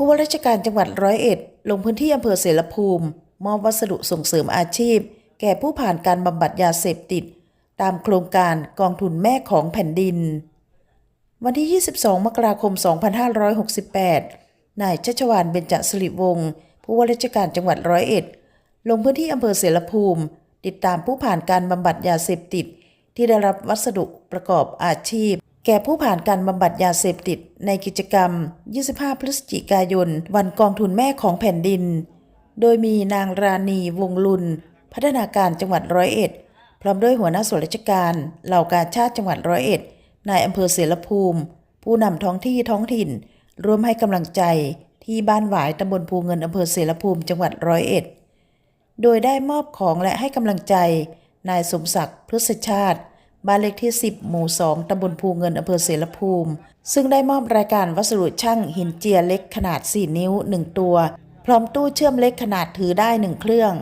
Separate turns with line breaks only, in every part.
ผู้ว่าราชการจังหวัดร้อยเอ็ด ลงพื้นที่อำเภอเสรภูมิ มอบวัสดุส่งเสริมอาชีพ แก่ผู้ผ่านการบำบัดยาเสพติด ตามโครงการกองทุนแม่ของแผ่นดิน วันที่ 22 มกราคม 2568 นายชัชวานเบญจสิริวงศ์ผู้ว่าราชการจังหวัดร้อยเอ็ด ลงพื้นที่อำเภอเสรภูมิ ติดตามผู้ผ่านการบำบัดยาเสพติด ที่ได้รับวัสดุประกอบอาชีพ แก่ผู้ผ่านการบำบัดยาเสพติดในกิจกรรม 25 พฤศจิกายน วันกองทุนแม่ของแผ่นดิน โดยมีนางราณีวงลุน พัฒนาการจังหวัดร้อยเอ็ด พร้อมด้วยหัวหน้าส่วนราชการ เหล่ากาชาติจังหวัดร้อยเอ็ด นายอำเภอเสรภูมิ ผู้นำท้องที่ท้องถิ่น ร่วมให้กำลังใจที่บ้านหวายตำบลภูเงินอำเภอเสรภูมิจังหวัดร้อยเอ็ด โดยได้มอบของและให้กำลังใจ นายสมศักดิ์พฤษชาติ บ้านเลขที่ 10 หมู่ 2 ตำบลภูเงิน อำเภอเสรภูมิ ซึ่งได้มอบรายการวัสดุช่างหินเจียเล็กขนาด 4 นิ้ว 1 ตัว พร้อมตู้เชื่อมเล็กขนาดถือได้ 1 เครื่อง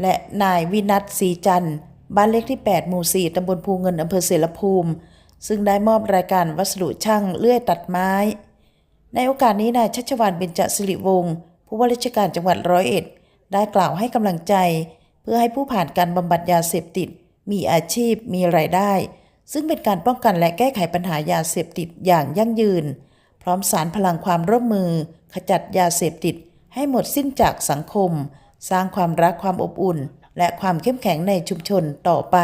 และนายวินัทศรีจันทร์ บ้านเลขที่ 8 หมู่ 4 ตำบลภูเงิน อำเภอเสรภูมิ ซึ่งได้มอบรายการวัสดุช่างเลื่อยตัดไม้ ในโอกาสนี้นายชัชวานเบญจสิริวงศ์ผู้ว่าราชการจังหวัดร้อยเอ็ด ได้กล่าวให้กำลังใจ เพื่อให้ผู้ผ่านการบำบัดยาเสพติด มีอาชีพมีรายได้ ซึ่งเป็นการป้องกันและแก้ไขปัญหายาเสพติดอย่างยั่งยืน พร้อมสารพลังความร่วมมือ ขจัดยาเสพติด ให้หมดสิ้นจากสังคม สร้างความรักความอบอุ่น และความเข้มแข็งในชุมชนต่อไป